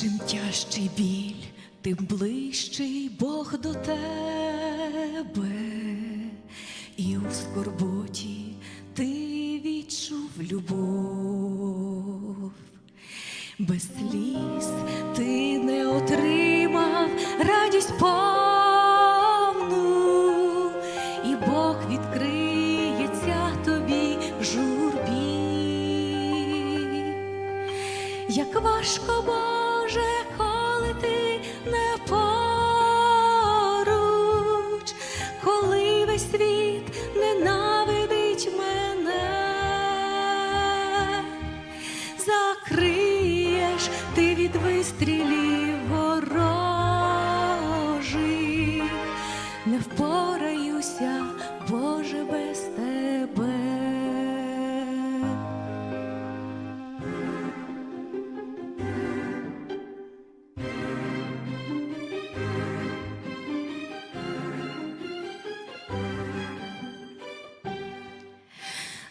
Чим тяжчий біль, тим ближчий Бог до тебе, і у скорботі ти відчув любов. Без сліз ти не отримав радість повну, і Бог відкриється тобі в журбі. Як важко, Боже, коли ти не поруч, коли весь світ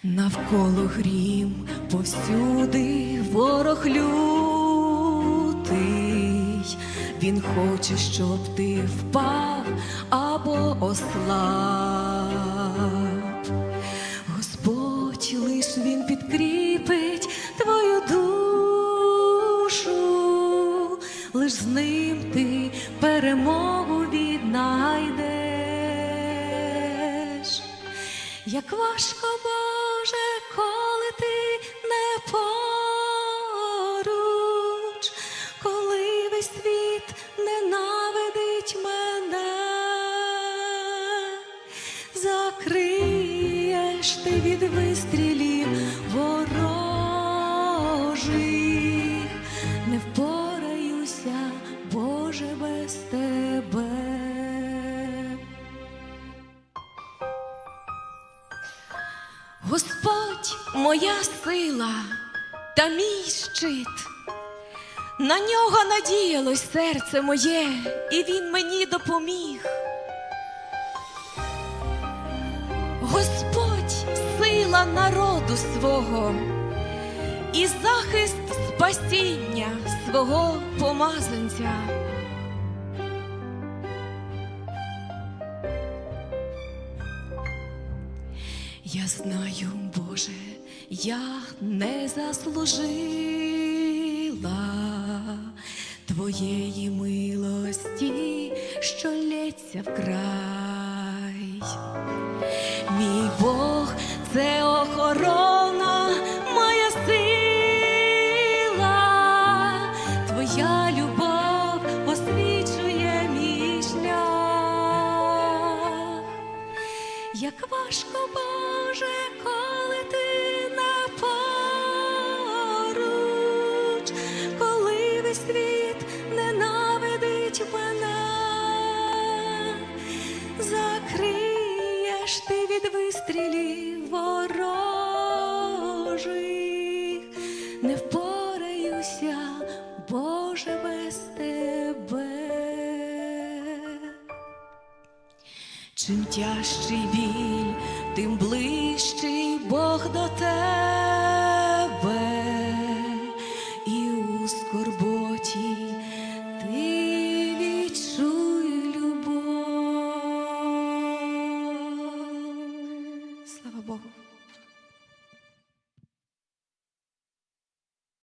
Навколо грім, повсюди ворог лютий, він хоче, щоб ти впав або ослаб. Господь лиш він підкріпить твою душу, лиш з ним ти перемогу віднайдеш. Як важко, Боже, коли ти не поруч, коли весь світ ненавидить мене, закриєш ти від вистрілів Господь моя сила та мій щит. На нього надіялось серце моє, і він мені допоміг. Господь сила народу свого і захист спасіння свого помазанця. Я знаю, Боже, я не заслужила Твоєї милості, що лється вкрай. Мій Бог важко, Боже, коли ти не поруч, коли весь світ ненавидить мене, закриєш ти від вистрілів ворожих, не впораюся, Чим тяжчий біль, тим ближчий Бог до тебе.